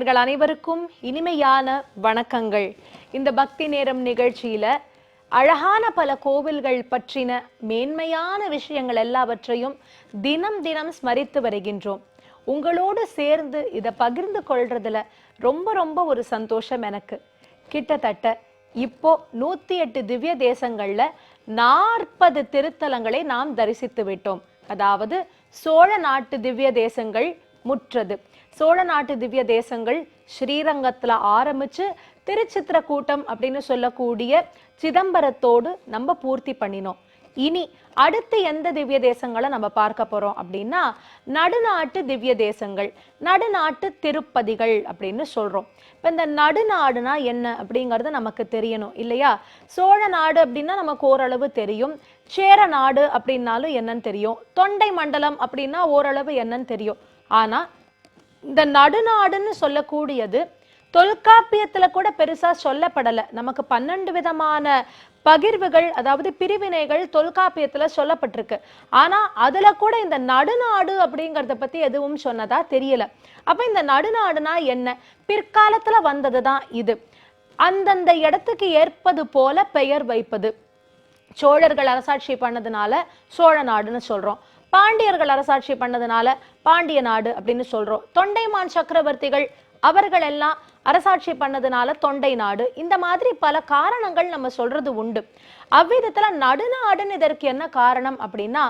நேயர்கள் அனைவருக்கும் இனிமையான வணக்கங்கள். இந்த பக்தி நேரம் நிகழ்ச்சியில அழகான பல கோவில்கள் பற்றின மேன்மையான விஷயங்கள் எல்லாவற்றையும் தினம் தினம் ஸ்மரித்து வருகின்றோம். உங்களோடு சேர்ந்து இதை பகிர்ந்து கொள்றதுல ரொம்ப ரொம்ப ஒரு சந்தோஷம் எனக்கு. கிட்டத்தட்ட இப்போ நூத்தி எட்டு திவ்ய தேசங்கள்ல நாற்பது திருத்தலங்களை நாம் தரிசித்து விட்டோம். அதாவது சோழ நாட்டு திவ்ய தேசங்கள் முற்றது. சோழ நாட்டு திவ்ய தேசங்கள் ஸ்ரீரங்கத்துல ஆரம்பிச்சு திருச்சித்திரக்கூட்டம் அப்படின்னு சொல்லக்கூடிய சிதம்பரத்தோடு நம்ம பூர்த்தி பண்ணினோம். இனி அடுத்து எந்த திவ்ய தேசங்களை நம்ம பார்க்க போறோம் அப்படின்னா நடுநாட்டு திவ்ய தேசங்கள் நடுநாட்டு திருப்பதிகள் அப்படின்னு சொல்றோம். இப்போ இந்த நடுநாடுனா என்ன அப்படிங்கிறது நமக்கு தெரியணும் இல்லையா? சோழ நாடு அப்படின்னா நமக்கு ஓரளவு தெரியும். சேர நாடு அப்படின்னாலும் என்னன்னு தெரியும். தொண்டை மண்டலம் அப்படின்னா ஓரளவு என்னன்னு தெரியும். ஆனா இந்த நடுநாடுன்னு சொல்லக்கூடியது தொல்காப்பியத்தில் கூட பெருசாக சொல்லப்படலை. நமக்கு பன்னெண்டு விதமான பகிர்வுகள் அதாவது பிரிவினைகள் தொல்காப்பியத்தில் சொல்லப்பட்டிருக்கு. ஆனால் அதில் கூட இந்த நடுநாடு அப்படிங்கிறத பற்றி எதுவும் சொன்னதா தெரியல. அப்போ இந்த நடுநாடுனா என்ன? பிற்காலத்தில் வந்தது தான் இது. அந்தந்த இடத்துக்கு ஏற்பது போல பெயர் வைப்பது. சோழர்கள் அரசாட்சி பண்ணதுனால சோழ நாடுன்னு சொல்கிறோம் பாண்டியர்கள் அரசாட்சி பண்ணதுனால பாண்டிய நாடு அப்படின்னு சொல்றோம். தொண்டைமான் சக்கரவர்த்திகள் அவர்கள் எல்லாம் அரசாட்சி பண்ணதுனால தொண்டை நாடு. இந்த மாதிரி பல காரணங்கள் நம்ம சொல்றது உண்டு. அவ்விதத்துல நடுநாடுன்னு இதற்கு என்ன காரணம் அப்படின்னா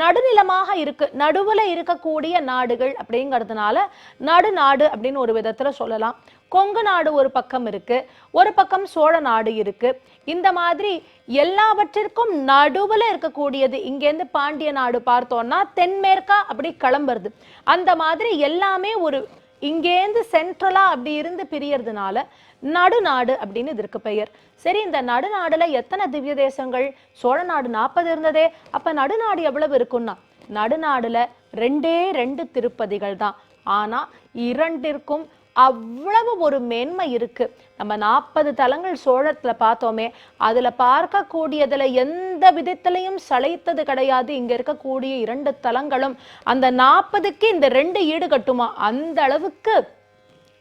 நடுநிலமாக இருக்கு நடுவுல இருக்கக்கூடிய நாடுகள் அப்படிங்கிறதுனால நடுநாடு அப்படின்னு ஒரு விதத்துல சொல்லலாம். கொங்கு நாடு ஒரு பக்கம் இருக்கு ஒரு பக்கம் சோழ நாடு இருக்கு. இந்த மாதிரி எல்லாவற்றிற்கும் நடுவுல இருக்கக்கூடியது இங்கேருந்து பாண்டிய நாடு பார்த்தோம்னா தென்மேற்கா அப்படி கிளம்புறது. அந்த மாதிரி எல்லாமே ஒரு இங்கேருந்து சென்ட்ரலா அப்படி இருந்து பிரியறதுனால நடுநாடு அப்படின்னு இதற்கு பெயர். சரி இந்த நடுநாடுல எத்தனை திவ்ய தேசங்கள் சோழ நாடு நாற்பது இருந்ததே. அப்போ நடுநாடு எவ்வளவு இருக்குன்னா? நடுநாடுல ரெண்டே ரெண்டு திருப்பதிகள் தான். ஆனால் இரண்டிற்கும் அவ்வளவு ஒரு மேன்மை இருக்கு. நம்ம நாற்பது தலங்கள் சோழத்துல பார்த்தோமே அதுல பார்க்கக்கூடியதுல எந்த விதத்திலையும் சளைத்தது கிடையாது. இங்க இருக்கக்கூடிய இரண்டு தலங்களும் அந்த நாற்பதுக்கு இந்த ரெண்டு ஈடு கட்டுமா? அந்த அளவுக்கு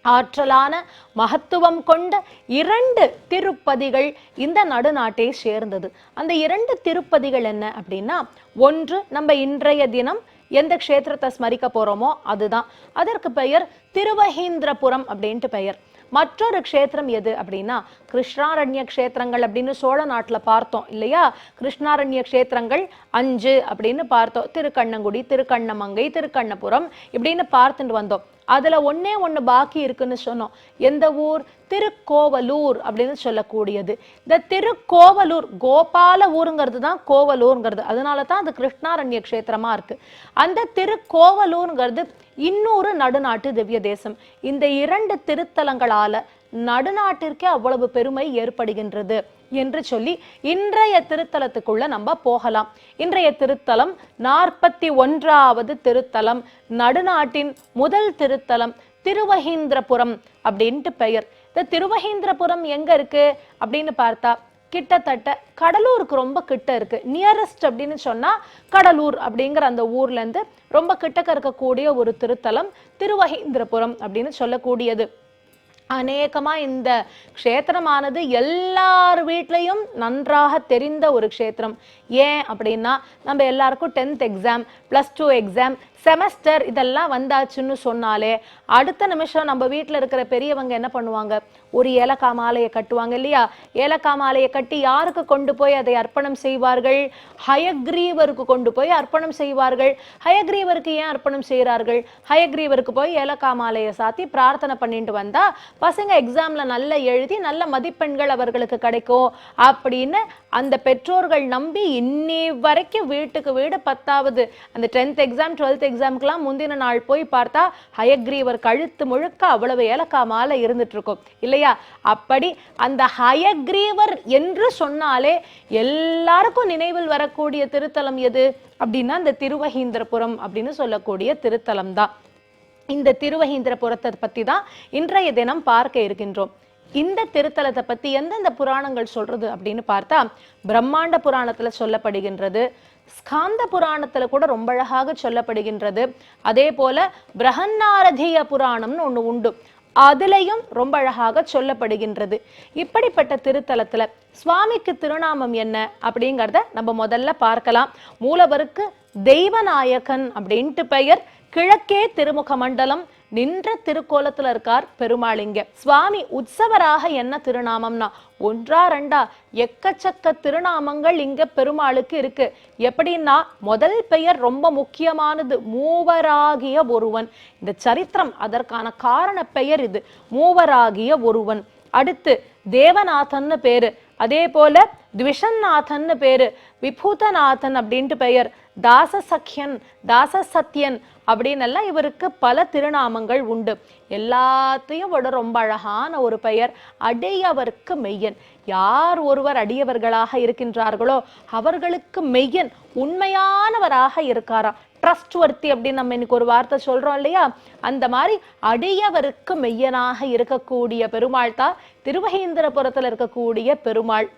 ஆற்றலான மகத்துவம் கொண்ட இரண்டு திருப்பதிகள் இந்த நடுநாட்டை சேர்ந்தது. அந்த இரண்டு திருப்பதிகள் என்ன அப்படின்னா ஒன்று நம்ம இன்றைய தினம் எந்த க்ஷேத்திரத்தை ஸ்மரிக்க போகிறோமோ அதுதான். அதற்கு பெயர் திருவஹீந்திரபுரம் அப்படின்ட்டு பெயர். மற்றொரு க்ஷேத்திரம் எது அப்படின்னா கிருஷ்ணாரண்ய க்ஷேத்திரங்கள் அப்படின்னு சோழ நாட்டில் பார்த்தோம் இல்லையா? கிருஷ்ணாரண்ய க்ஷேத்திரங்கள் அஞ்சு அப்படின்னு பார்த்தோம். திருக்கண்ணங்குடி திருக்கண்ணமங்கை திருக்கண்ணபுரம் இப்படின்னு பார்த்துட்டு வந்தோம். அதில் ஒன்றே ஒன்று பாக்கி இருக்குன்னு சொன்னோம். எந்த ஊர்? திருக்கோவலூர் அப்படின்னு சொல்லக்கூடியது. இந்த திருக்கோவலூர் கோபால ஊருங்கிறது தான் கோவலூருங்கிறது. அதனால தான் அது கிருஷ்ணாரண்ய க்ஷேத்திரமாக இருக்குது அந்த திருக்கோவலூருங்கிறது இன்னொரு நடுநாட்டு திவ்ய தேசம். இந்த இரண்டு திருத்தலங்களால் நடுநாட்டிற்கே அவ்வளவு பெருமை ஏற்படுகின்றது. என்று சொல்லி இன்றைய திருத்தலத்துக்குள்ள நம்ம போகலாம். இன்றைய திருத்தலம் நாற்பத்தி ஒன்றாவது திருத்தலம் நடுநாட்டின் முதல் திருத்தலம் திருவஹீந்திரபுரம் அப்படின்ட்டு பெயர். இந்த திருவஹீந்திரபுரம் எங்க இருக்கு அப்படின்னு பார்த்தா கிட்டத்தட்ட கடலூருக்கு ரொம்ப கிட்ட இருக்கு. நியரஸ்ட் அப்படின்னு சொன்னா கடலூர் அப்படிங்கிற அந்த ஊர்ல இருந்து ரொம்ப கிட்டக்க இருக்கக்கூடிய ஒரு திருத்தலம் திருவஹீந்திரபுரம் அப்படின்னு சொல்லக்கூடியது. அநேகமா இந்த க்ஷேத்திரமானது எல்லார் வீட்லயும் நன்றாக தெரிந்த ஒரு க்ஷேத்திரம். ஏன் அப்படின்னா நம்ம எல்லாருக்கும் tenth exam plus two exam semester இதெல்லாம் வந்தாச்சுன்னு சொன்னாலே அடுத்த நிமிஷம் நம்ம வீட்டில் இருக்கிற பெரியவங்க என்ன பண்ணுவாங்க? ஒரு ஏலக்காய் மாலையை கட்டுவாங்க இல்லையா? ஏலக்காய் மாலையை கட்டி யாருக்கு கொண்டு போய் அதை அர்ப்பணம் செய்வார்கள்? ஹயக்ரீவருக்கு கொண்டு போய் அர்ப்பணம் செய்வார்கள். ஹயக்ரீவருக்கு ஏன் அர்ப்பணம் செய்கிறார்கள்? ஹயக்ரீவருக்கு போய் ஏலக்காய் மாலையை சாத்தி பிரார்த்தனை பண்ணிட்டு வந்தா பசங்க எக்ஸாமில் நல்லா எழுதி நல்ல மதிப்பெண்கள் அவர்களுக்கு கிடைக்கும் அப்படின்னு அந்த பெற்றோர்கள் நம்பி இன்னி வரைக்கும் வீட்டுக்கு வீடு பத்தாவது அந்த டென்த் எக்ஸாம் டுவெல்த் எக்ஸாம்க்குலாம் முந்தின நாள் போய் பார்த்தா ஹயக்ரீவர் கழுத்து முழுக்க அவ்வளவு ஏலக்காய் மாலை இருந்துட்டு இருக்கும் இல்லையா? அப்படி அந்த ஹயக்ரீவர் என்று சொன்னாலே எல்லாருக்கும் நினைவில் வரக்கூடிய திருத்தலம் எது? அப்படின்னா இந்த திருவஹீந்திரபுரம் அப்படின்னு சொல்லக்கூடிய திருத்தலம் தான். இந்த திருவஹீந்திரபுரத்தை பத்தி தான் இன்றைய தினம் பார்க்க இருக்கின்றோம். இந்த திருத்தலத்தை பத்தி எந்தெந்த புராணங்கள் சொல்றது அப்படின்னு பார்த்தா பிரம்மாண்ட புராணத்துல சொல்லப்படுகின்றது. ஸ்காந்த புராணத்துல கூட ரொம்ப அழகாக சொல்லப்படுகின்றது. அதே போல பிரகன்னாரதிய புராணம்னு ஒண்ணு உண்டு. அதுலையும் ரொம்ப அழகாக சொல்லப்படுகின்றது. இப்படிப்பட்ட திருத்தலத்துல சுவாமிக்கு திருநாமம் என்ன அப்படிங்கறத நம்ம முதல்ல பார்க்கலாம். மூலவருக்கு தெய்வநாயகன் அப்படின்ட்டு பெயர். கிழக்கே திருமுக மண்டலம் நின்ற திருக்கோலத்துல இருக்கார் பெருமாளிங்க. சுவாமி உற்சவராக என்ன திருநாமம்னா ஒன்றா ரெண்டா எக்கச்சக்க திருநாமங்கள் இங்க பெருமாளுக்கு இருக்கு. எப்படின்னா முதல் பெயர் ரொம்ப முக்கியமானது மூவராகிய ஒருவன். இந்த சரித்திரம் அதற்கான காரண பெயர் இது மூவராகிய ஒருவன். அடுத்து தேவநாதன்னு பேரு அதே போல த்விஷநாதன்னு பேரு விபூதநாதன் அப்படின்ட்டு பெயர். தாசசக்யன் தாசசத்யன் அப்படின்னு எல்லாம் இவருக்கு பல திருநாமங்கள் உண்டு. எல்லாத்தையும் விட ரொம்ப அழகான ஒரு பெயர் அடியவருக்கு மெய்யன். யார் ஒருவர் அடியவர்களாக இருக்கின்றார்களோ அவர்களுக்கு மெய்யன் உண்மையானவராக இருக்காராம். ட்ரஸ்ட் வர்த்தி அப்படின்னு நம்ம இன்னைக்கு ஒரு வார்த்தை சொல்றோம் இல்லையா? அந்த மாதிரி அடியவருக்கு மெய்யனாக இருக்கக்கூடிய பெருமாள் தான் திருவகேந்திரபுரத்தில் இருக்கக்கூடிய பெருமாள்.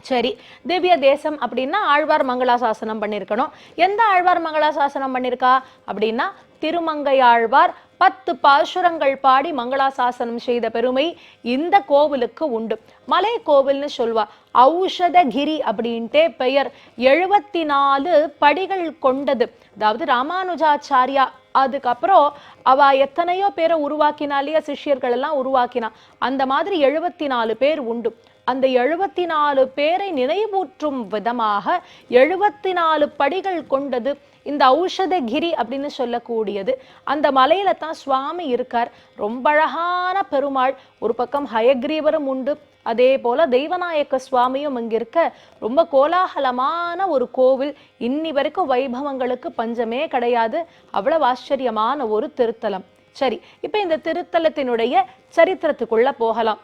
சரி திவ்ய தேசம் அப்படின்னா ஆழ்வார் மங்களாசாசனம் பண்ணியிருக்கணும் எந்த ஆழ்வார் மங்களாசாசனம் பண்ணியிருக்கா அப்படின்னா திருமங்கை ஆழ்வார் பத்து பாசுரங்கள் பாடி மங்களாசாசனம் செய்த பெருமை இந்த கோவிலுக்கு உண்டு. மலை கோவில்னு சொல்வா. ஔஷதகிரி அப்படின்ட்டே பெயர். எழுபத்தி நாலு படிகள் கொண்டது. அதாவது ராமானுஜாச்சாரியா அதுக்கப்புறம் அவ எத்தனையோ பேரை உருவாக்கினாலேயே சிஷ்யர்கள் எல்லாம் உருவாக்கினா. அந்த மாதிரி எழுபத்தி நாலு பேர் உண்டு. அந்த எழுபத்தி நாலு பேரை நினைவூற்றும் விதமாக எழுபத்தி நாலு படிகள் கொண்டது இந்த ஔஷதகிரி அப்படின்னு சொல்லக்கூடியது. அந்த மலையில தான் சுவாமி இருக்கார். ரொம்ப அழகான பெருமாள். ஒரு பக்கம் ஹயக்ரீவரும் உண்டு. அதே போல தெய்வநாயக்க சுவாமியும் இங்க இருக்க. ரொம்ப கோலாகலமான ஒரு கோவில். இன்னி வரைக்கும் வைபவங்களுக்கு பஞ்சமே கிடையாது. அவ்வளவு ஆச்சரியமான ஒரு திருத்தலம். சரி இப்ப இந்த திருத்தலத்தினுடைய சரித்திரத்துக்குள்ள போகலாம்.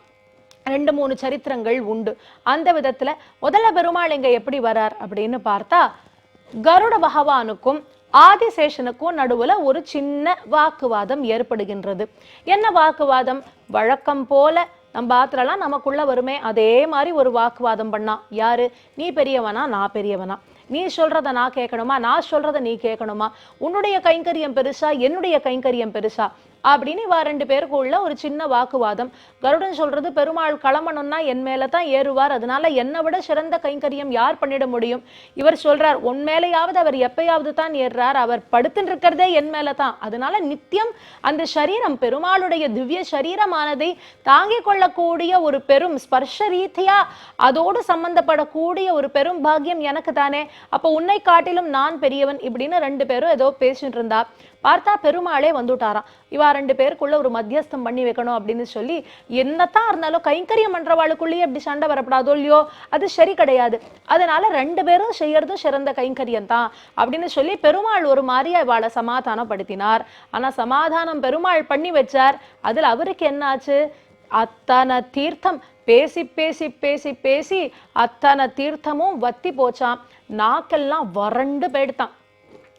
ரெண்டு மூணு சரித்திரங்கள் உண்டு. அந்த விதத்துல முதல்ல பெருமாள் இங்க எப்படி வரார் அப்படின்னு பார்த்தா கருட பகவானுக்கும் ஆதிசேஷனுக்கும் நடுவுல ஒரு சின்ன வாக்குவாதம் ஏற்படுகின்றது. என்ன வாக்குவாதம்? வழக்கம் போல நம்ம ஆத்திரலாம் நமக்குள்ள வருமே அதே மாதிரி ஒரு வாக்குவாதம் பண்ணா. யாரு? நீ பெரியவனா நான் பெரியவனா. நீ சொல்றத நான் கேட்கணுமா? நான் சொல்றத நீ கேட்கணுமா? உன்னுடைய கைங்கரியம் பெருசா? என்னுடைய கைங்கரியம் பெருசா? அப்படின்னு இவா ரெண்டு பேருக்குள்ள ஒரு சின்ன வாக்குவாதம். கருடன் சொல்றது பெருமாள் களமணும்னா என் மேல தான் ஏறுவார். அதனால என்னை விட சிறந்த கைங்கரியம் யார் பண்ணிட முடியும்? இவர் சொல்றார் உன் மேலேயாவது அவர் எப்பயாவது தான் ஏறுறார். அவர் படுத்துட்டு இருக்கிறதே என் மேல தான் அதனால நித்தியம் அந்த சரீரம் பெருமாளுடைய திவ்ய சரீரமானதை தாங்கிக் கொள்ளக்கூடிய ஒரு பெரும் ஸ்பர்ஷ ரீதியா அதோடு சம்பந்தப்படக்கூடிய ஒரு பெரும் பாக்கியம் எனக்கு தானே. அப்போ உன்னை காட்டிலும் நான் பெரியவன் இப்படின்னு ரெண்டு பேரும் ஏதோ பேசிட்டு இருந்தா. பார்த்தா பெருமாளே வந்துட்டாராம். இவா ரெண்டு பேருக்குள்ள ஒரு மத்தியஸ்தம் பண்ணி வைக்கணும் அப்படின்னு சொல்லி என்னத்தான் இருந்தாலும் கைங்கரியம் பண்றவாளுக்குள்ளேயே அப்படி சண்டை வரப்படாதோ இல்லையோ அது சரி கிடையாது. அதனால ரெண்டு பேரும் செய்யறதும் சிறந்த கைங்கரியம் தான் அப்படின்னு சொல்லி பெருமாள் ஒரு மாதிரியா இவாளை சமாதானப்படுத்தினார். ஆனா சமாதானம் பெருமாள் பண்ணி வச்சார். அதுல அவருக்கு என்னாச்சு? அத்தனை தீர்த்தம் பேசி பேசி பேசி பேசி அத்தனை தீர்த்தமும் வத்தி போச்சான் நாக்கெல்லாம் வறண்டு போயிடுத்தான்.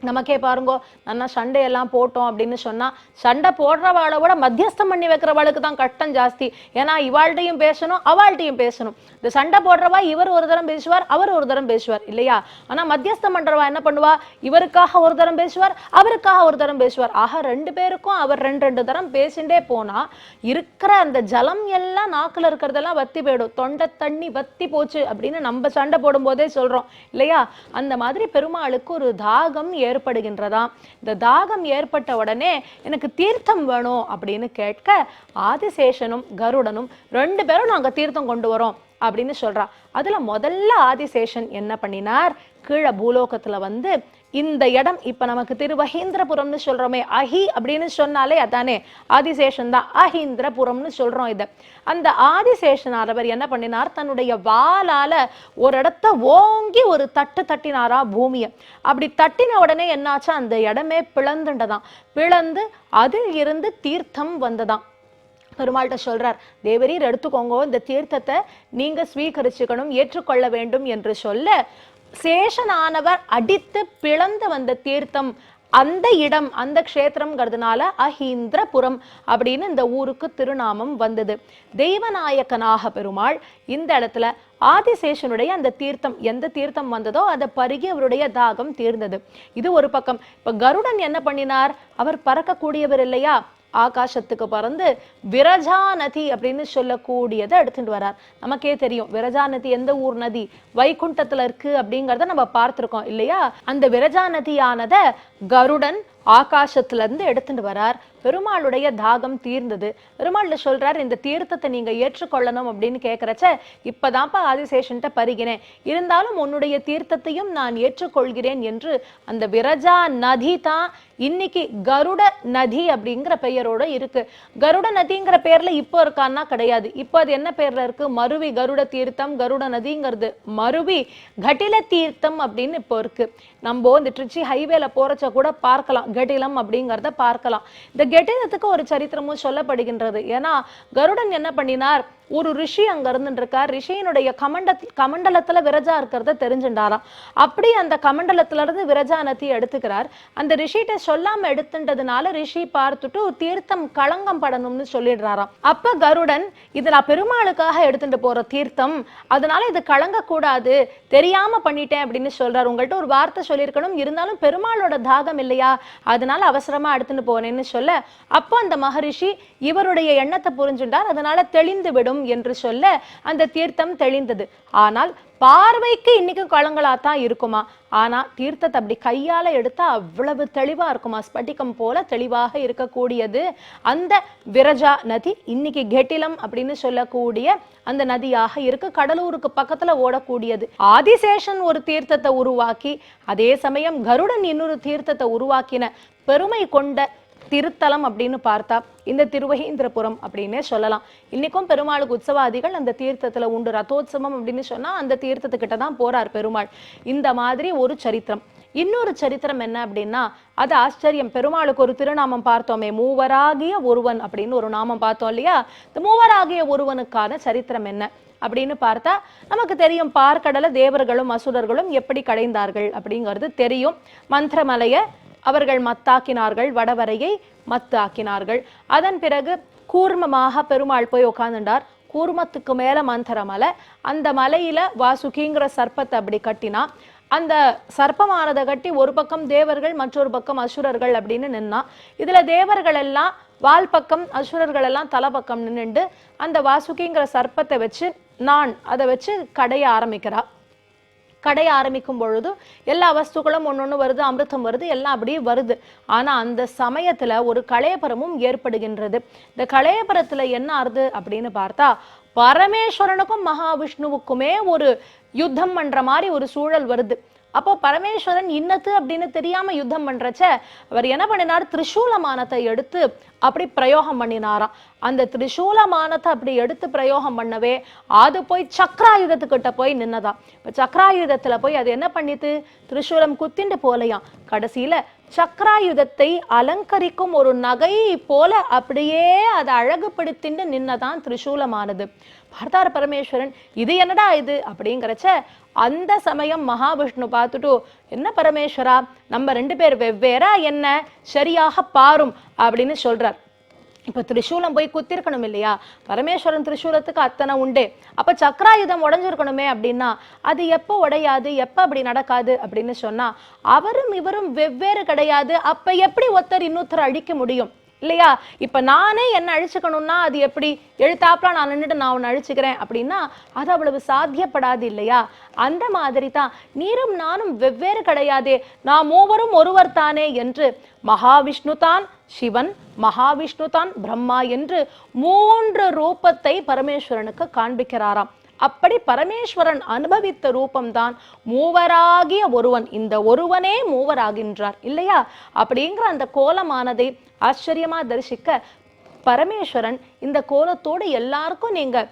நமக்கே பாருங்கோ நல்லா சண்டையெல்லாம் போட்டோம் அப்படின்னு சொன்னா சண்டை போடுறவாளை விட மத்தியஸ்தம் பண்ணி வைக்கிறவாளுக்கு தான் கட்டம் ஜாஸ்தி. ஏன்னா இவாள்கிட்டையும் பேசணும் அவாள்கிட்டையும் பேசணும். இந்த சண்டை போடுறவா இவர் ஒரு தரம் பேசுவார் அவர் ஒரு தரம் பேசுவார் இல்லையா? ஆனா மத்தியஸ்தம் பண்றவா என்ன பண்ணுவா? இவருக்காக ஒரு தரம் பேசுவார் அவருக்காக ஒரு தரம் பேசுவார். ஆக ரெண்டு பேருக்கும் அவர் ரெண்டு ரெண்டு தரம் பேசிண்டே போனா இருக்கிற அந்த ஜலம் எல்லாம் நாக்குல இருக்கிறதெல்லாம் வத்தி போயிடும். தொண்டை தண்ணி வத்தி போச்சு அப்படின்னு நம்ம சண்டை போடும்போதே சொல்றோம் இல்லையா? அந்த மாதிரி பெருமாளுக்கு ஒரு தாகம் ஏற்படுகின்றதா? இந்த தாகம் ஏற்பட்ட உடனே எனக்கு தீர்த்தம் வேணும் அப்படின்னு கேட்க ஆதிசேஷனும் கருடனும் ரெண்டு பேரும் நாங்க தீர்த்தம் கொண்டு வரோம் அப்படின்னு சொல்றா. அதுல முதல்ல ஆதிசேஷன் என்ன பண்ணினார்? கீழே பூலோகத்துல வந்து இந்த இடம் இப்ப நமக்கு திருவஹீந்திரபுரம்னு சொல்றோமே அஹி அப்படின்னு சொன்னாலே அதானே ஆதிசேஷன் தான் அஹீந்திரபுரம்னு சொல்றோம் இதை. அந்த ஆதிசேஷனானவர் என்ன பண்ணினார்? தன்னுடைய வாளால ஒரு இடத்த ஓங்கி ஒரு தட்டு தட்டினாரா பூமியை. அப்படி தட்டின உடனே என்னாச்சா? அந்த இடமே பிளந்துண்டதாம். பிளந்து அதில் இருந்து தீர்த்தம் வந்ததாம். பெருமாள்கிட்ட சொல்றார் தேவரீர் எடுத்துக்கோங்க இந்த தீர்த்தத்தை நீங்க ஸ்வீகரிச்சுக்கணும் ஏற்றுக்கொள்ள வேண்டும் என்று சொல்ல சேஷனானவர் அடித்து பிளந்து வந்த தீர்த்தம் அந்த இடம் அந்த க்ஷேத்திரம்ங்கிறதுனால அஹீந்திரபுரம் அப்படின்னு இந்த ஊருக்கு திருநாமம் வந்தது. தெய்வநாயக்கனாக பெருமாள் இந்த இடத்துல ஆதிசேஷனுடைய அந்த தீர்த்தம் எந்த தீர்த்தம் வந்ததோ அதை பருகி அவருடைய தாகம் தீர்ந்தது. இது ஒரு பக்கம். இப்போ கருடன் என்ன பண்ணினார்? அவர் பறக்கக்கூடியவர் இல்லையா? ஆகாசத்துக்கு பறந்து விரஜா நதி அப்படின்னு சொல்லக்கூடியதை எடுத்துட்டு வரார். நமக்கே தெரியும் விரஜா நதி எந்த ஊர் நதி? வைகுண்டத்துல இருக்கு அப்படிங்கறத நம்ம பார்த்திருக்கோம் இல்லையா? அந்த விரஜா நதியானத கருடன் ஆகாசத்துலேருந்து எடுத்துட்டு வரார். பெருமாளுடைய தாகம் தீர்ந்தது. பெருமாள் சொல்றார்? இந்த தீர்த்தத்தை நீங்க ஏற்றுக்கொள்ளணும் அப்படின்னு கேட்குறச்ச இப்பதான்ப்பா ஆதிசேஷன்ட்ட பருகினேன். இருந்தாலும் உன்னுடைய தீர்த்தத்தையும் நான் ஏற்றுக்கொள்கிறேன் என்று அந்த விரஜா நதி தான் இன்னைக்கு கருட நதி அப்படிங்கிற பெயரோட இருக்கு. கருட நதிங்கிற பேர்ல இப்போ இருக்கான்னா கிடையாது. இப்போ அது என்ன பேர்ல இருக்கு? மருவி கருட தீர்த்தம் கருட நதிங்கிறது மருவி கட்டில தீர்த்தம் அப்படின்னு இப்போ இருக்கு. நம்ம இந்த திருச்சி ஹைவேல போறச்ச கூட பார்க்கலாம். கெட்டிலம் அப்படிங்கிறத பார்க்கலாம். இந்த கெட்டிலத்துக்கு ஒரு சரித்திரமும் சொல்லப்படுகின்றது. ஏன்னா கருடன் என்ன பண்ணினார்? ஒரு ரிஷி அங்க இருந்துருக்கார் இருக்கார் ரிஷியினுடைய கமண்ட கமண்டலத்துல விரஜா இருக்கிறத தெரிஞ்சுட்டாராம் அப்படி அந்த கமண்டலத்துல இருந்து விரஜா நதி எடுத்துக்கிறார். அந்த ரிஷிகிட்ட சொல்லாம எடுத்துன்றதுனால ரிஷி பார்த்துட்டு தீர்த்தம் களங்கம் படணும்னு சொல்லிடுறாராம். அப்ப கருடன் இது நான் பெருமாளுக்காக எடுத்துட்டு போற தீர்த்தம் அதனால இது கலங்கக்கூடாது கூடாது தெரியாம பண்ணிட்டேன் அப்படின்னு சொல்றாரு. உங்கள்கிட்ட ஒரு வார்த்தை சொல்லியிருக்கணும் இருந்தாலும் பெருமாளோட தாகம் இல்லையா? அதனால அவசரமா எடுத்துட்டு போனேன்னு சொல்ல அப்போ அந்த மகரிஷி இவருடைய எண்ணத்தை புரிஞ்சுட்டார் அதனால தெளிந்து விடும். வேண்டும் என்று சொல்ல அந்த தீர்த்தம் தெளிந்தது. ஆனால் பார்வைக்கு இன்னைக்கும் கலங்களா தான் இருக்குமா? ஆனா தீர்த்தத்தை அப்படி கையால எடுத்தா அவ்வளவு தெளிவா இருக்குமா? ஸ்பட்டிகம் போல தெளிவாக இருக்கக்கூடியது அந்த விரஜா நதி. இன்னைக்கு கெட்டிலம் அப்படின்னு சொல்லக்கூடிய அந்த நதியாக இருக்கு. கடலூருக்கு பக்கத்துல ஓடக்கூடியது. ஆதிசேஷன் ஒரு தீர்த்தத்தை உருவாக்கி அதே சமயம் கருடன் இன்னொரு தீர்த்தத்தை உருவாக்கின பெருமை கொண்ட திருத்தலம் அப்படின்னு பார்த்தா இந்த திருவகேந்திரபுரம் அப்படின்னே சொல்லலாம். இன்னைக்கும் பெருமாளுக்கு உற்சவாதிகள் அந்த தீர்த்தத்தில் உண்டு ரதோத்சவம் அப்படின்னு சொன்னா அந்த தீர்த்தத்துக்கிட்ட தான் போறார் பெருமாள். இந்த மாதிரி ஒரு சரித்திரம். இன்னொரு சரித்திரம் என்ன அப்படின்னா அது ஆச்சரியம். பெருமாளுக்கு ஒரு திருநாமம் பார்த்தோமே மூவராகிய ஒருவன் அப்படின்னு ஒரு நாமம் பார்த்தோம் இல்லையா? இந்த மூவராகிய ஒருவனுக்கான சரித்திரம் என்ன அப்படின்னு பார்த்தா நமக்கு தெரியும் பார்க்கடலை தேவர்களும் அசுரர்களும் எப்படி கடைந்தார்கள் அப்படிங்கிறது தெரியும். மந்திரமலையை அவர்கள் மத்தாக்கினார்கள் வடவரையை மத்தாக்கினார்கள். அதன் பிறகு கூர்மமாக பெருமாள் போய் உட்காந்துட்டார் கூர்மத்துக்கு மேல மந்திரமலை அந்த மலையில வாசுகிங்கிற சர்ப்பத்தை அப்படி கட்டினா அந்த சர்ப்பமானதை கட்டி ஒரு பக்கம் தேவர்கள் மற்றொரு பக்கம் அசுரர்கள் அப்படின்னு நின்னா இதுல தேவர்கள் எல்லாம் வால் பக்கம் அசுரர்கள் எல்லாம் தலை பக்கம் நின்றுண்டு அந்த வாசுகிங்கிற சர்ப்பத்தை வச்சு நான் அதை வச்சு கடைய ஆரம்பிக்கிறா. கடை ஆரம்பிக்கும் பொழுது எல்லா வஸ்துக்களும் ஒன்று வருது அமிர்தம் வருது எல்லாம் அப்படியே வருது. ஆனா அந்த சமயத்துல ஒரு கலையபரமும் ஏற்படுகின்றது. இந்த கலையபரத்தில் என்ன ஆறுது அப்படின்னு பார்த்தா பரமேஸ்வரனுக்கும் மகாவிஷ்ணுவுக்குமே ஒரு யுத்தம் பண்ற மாதிரி ஒரு சூழல் வருது. அப்போ பரமேஸ்வரன் இன்னத்து அப்படின்னு தெரியாம யுத்தம் பண்றச்ச அவர் என்ன பண்ணினார்? திரிசூலமானத்தை எடுத்து அப்படி பிரயோகம் பண்ணினாராம். அந்த திரிசூலமானத்தை அப்படி எடுத்து பிரயோகம் பண்ணவே அது போய் சக்கராயுதத்துக்கிட்ட போய் நின்னதாம். இப்ப சக்கராயுதத்துல போய் அது என்ன பண்ணிட்டு திரிசூலம் குத்திண்டு போலையாம். கடைசியில சக்கராயுதத்தை அலங்கரிக்கும் ஒரு நகை போல அப்படியே அதை அழகுபடுத்தின்னு நின்னதான் திரிசூலமானது. பார்த்தார் பரமேஸ்வரன் இது என்னடா இது? அப்படிங்கிறச்ச அந்த சமயம் மகாவிஷ்ணு பார்த்துட்டு என்ன பரமேஸ்வரா நம்ம ரெண்டு பேர் வெவ்வேறா என்ன? சரியாக பாரும் அப்படின்னு சொல்றார். இப்போ திரிசூலம் போய் குத்திருக்கணும் இல்லையா? பரமேஸ்வரன் திரிசூலத்துக்கு அத்தனை உண்டு. அப்போ சக்கராயுதம் உடஞ்சிருக்கணுமே அப்படின்னா அது எப்போ உடையாது? எப்போ அப்படி நடக்காது? அப்படின்னு சொன்னால் அவரும் இவரும் வெவ்வேறு கிடையாது. அப்போ எப்படி ஒருத்தர் இன்னொருத்தர் அழிக்க முடியும்? இல்லையா? இப்போ நானே என்னை அழிச்சுக்கணும்னா அது எப்படி? எழுத்தாப்புல நான் நின்றுட்டு நான் உன்னை அழிச்சுக்கிறேன் அப்படின்னா அது அவ்வளவு சாத்தியப்படாது இல்லையா? அந்த மாதிரி தான் நீரும் நானும் வெவ்வேறு கிடையாதே. நாம் மூவரும் ஒருவர் தானே என்று மகாவிஷ்ணு தான் சிவன் மகாவிஷ்ணு தான் பிரம்மா என்று மூன்று ரூபத்தை பரமேஸ்வரனுக்கு காண்பிக்கிறாராம். அப்படி பரமேஸ்வரன் அனுபவித்த ரூபம்தான் மூவராகிய ஒருவன். இந்த ஒருவனே மூவராகின்றார் இல்லையா? அப்படிங்கிற அந்த கோலமானதை ஆச்சரியமா தரிசிக்க பரமேஸ்வரன் இந்த கோலத்தோடு எல்லாருக்கும் நீங்கள்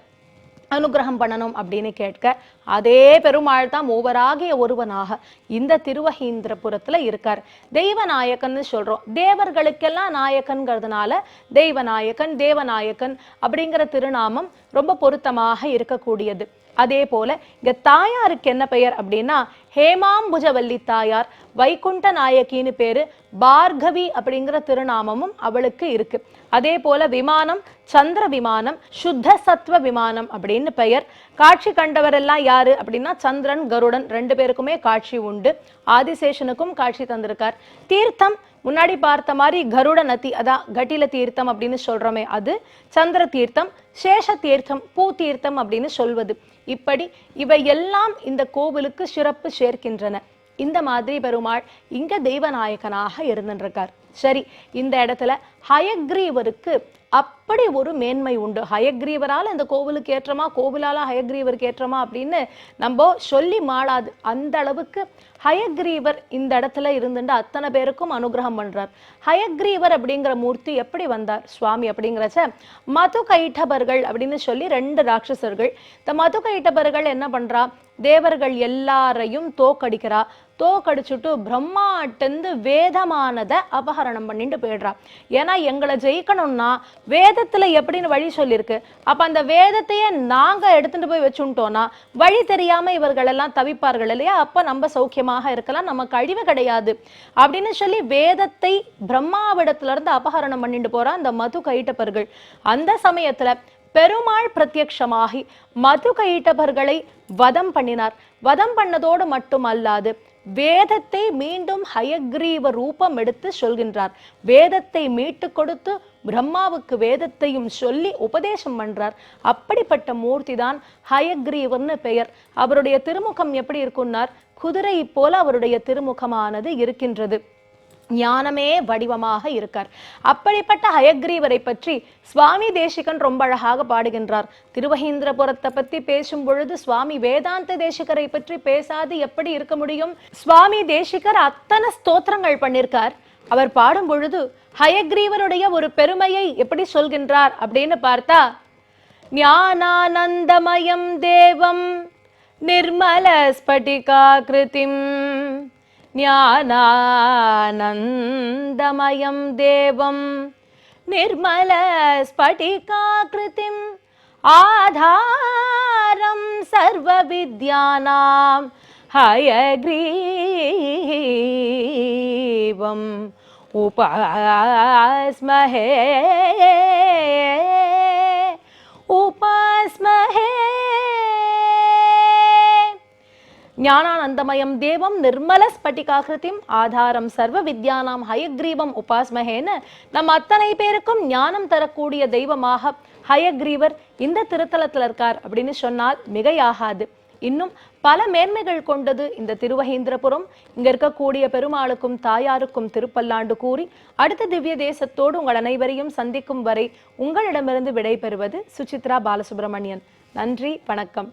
அனுகிரகம் பண்ணணும் அப்படின்னு கேட்க அதே பெருமாள் தான் மூவராகிய ஒருவனாக இந்த திருவஹீந்திரபுரத்துல இருக்கார். தெய்வநாயக்கன் சொல்கிறோம் தேவர்களுக்கெல்லாம் நாயக்கன்கிறதுனால தெய்வநாயகன் தேவநாயக்கன் அப்படிங்கிற திருநாமம் ரொம்ப பொருத்தமாக இருக்கக்கூடியது. அதே போல இங்க தாயாருக்கு என்ன பெயர் அப்படின்னா ஹேமாம்புஜவல்லி தாயார் வைகுண்ட நாயகின்னு பேரு பார்கவி அப்படிங்கிற திருநாமமும் அவளுக்கு இருக்கு. அதே போல விமானம் சந்திர விமானம் சுத்த சத்வ விமானம் அப்படின்னு பெயர். காட்சி கண்டவரெல்லாம் யாரு அப்படின்னா சந்திரன் கருடன் ரெண்டு பேருக்குமே காட்சி உண்டு. ஆதிசேஷனுக்கும் காட்சி தந்திருக்கார். தீர்த்தம் முன்னாடி பார்த்த மாதிரி கருட நதி அதான் கட்டில தீர்த்தம் அப்படின்னு சொல்றோமே அது சந்திர தீர்த்தம் சேஷ தீர்த்தம் பூ தீர்த்தம் அப்படின்னு சொல்வது. இப்படி இவை எல்லாம் இந்த கோவிலுக்கு சிறப்பு சேர்க்கின்றன. இந்த மாதிரி பெருமாள் இங்க தெய்வநாயகனாக இருந்துருக்கார் சரி இந்த இடத்துல ஹயக்ரீவருக்கு அப்படி ஒரு மேன்மை உண்டு. ஹயக்ரீவரால் அந்த கோவிலுக்கு ஏற்றமா கோவிலால் ஹயக்ரீவருக்கு ஏற்றமா அப்படின்னு நம்ம சொல்லி மாளாது. அந்த அளவுக்கு ஹயக்ரீவர் இந்த இடத்துல இருந்துட்டு அத்தனை பேருக்கும் அனுகிரகம் பண்றார். ஹயக்ரீவர் அப்படிங்கிற மூர்த்தி எப்படி வந்தார்? சுவாமி அப்படிங்கிறச்ச மது கைட்டபர்கள் அப்படின்னு சொல்லி ரெண்டு ராட்சசர்கள். இந்த மது கைட்டபர்கள் என்ன பண்றா? தேவர்கள் எல்லாரையும் தோக்கடிக்கிறா. தோக்கடிச்சுட்டு பிரம்மாட்டந்து வேதமானதை அபகரணம் பண்ணிட்டு போயிடுறா. ஏன்னா எங்களை ஜெயிக்கணும்னா வேதத்தில் எப்படின்னு வழி சொல்லியிருக்கு அப்போ அந்த வேதத்தையே நாங்கள் எடுத்துகிட்டு போய் வச்சுட்டோன்னா வழி தெரியாமல் இவர்களெல்லாம் தவிப்பார்கள் இல்லையா? அப்போ நம்ம சௌக்கியமாக இருக்கலாம். நமக்கு அழிவு கிடையாது. அப்படின்னு சொல்லி வேதத்தை பிரம்மாவிடத்துலருந்து அபகரணம் பண்ணிட்டு போறா அந்த மது கைட்டப்பர்கள். அந்த சமயத்தில் பெருமாள் பிரத்யக்ஷமாகி மது கையிட்டவர்களை வதம் பண்ணினார். வதம் பண்ணதோடு மட்டுமல்லாது வேதத்தை மீண்டும் ஹயக்ரீவ ரூபம் எடுத்து சொல்கின்றார். வேதத்தை மீட்டு கொடுத்து பிரம்மாவுக்கு வேதத்தையும் சொல்லி உபதேசம் பண்றார். அப்படிப்பட்ட மூர்த்தி தான் ஹயக்ரீவர்னு பெயர். அவருடைய திருமுகம் எப்படி இருக்குன்னார்? குதிரை போல அவருடைய திருமுகமானது இருக்கின்றது. ஞானமே வடிவமாக இருக்கார். அப்படிப்பட்ட ஹயக்ரீவரை பற்றி சுவாமி தேசிகன் ரொம்ப அழகாக பாடுகின்றார். திருவஹீந்திரபுரத்தை பத்தி பேசும் பொழுது சுவாமி வேதாந்த தேசிகரை பற்றி பேசாது எப்படி இருக்க முடியும்? சுவாமி தேசிகர் அத்தனை ஸ்தோத்திரங்கள் பண்ணியிருக்கார் அவர் பாடும் பொழுது ஹயக்ரீவருடைய ஒரு பெருமையை எப்படி சொல்கின்றார் அப்படின்னு பார்த்தா ஞானானந்தமயம் தேவம் நிர்மல ஸ்படிகாகிருதிம் ज्ञानानन्दमयं देवं निर्मलस्फटिकाकृतिम् आधारं सर्वविद्यानां हयग्रीवम् उपास्महे उपास्महे ஞானானந்தமயம் தேவம் நிர்மல ஆதாரம் சர்வ வித்யானாம் ஹயக்ரீவம் உபாஸ்மகேன்னு நம்ம அத்தனை பேருக்கும் ஞானம் தரக்கூடிய தெய்வமாக ஹயக்ரீவர் இந்த திருத்தலத்தில் இருக்கார் அப்படின்னு சொன்னால் மிகையாகாது. இன்னும் பல மேன்மைகள் கொண்டது இந்த திருவகேந்திரபுரம். இங்க இருக்கக்கூடிய பெருமாளுக்கும் தாயாருக்கும் திருப்பல்லாண்டு கூறி அடுத்த திவ்ய தேசத்தோடு உங்கள் அனைவரையும் சந்திக்கும் வரை உங்களிடமிருந்து விடைபெறுவது சுசித்ரா பாலசுப்ரமணியன். நன்றி வணக்கம்.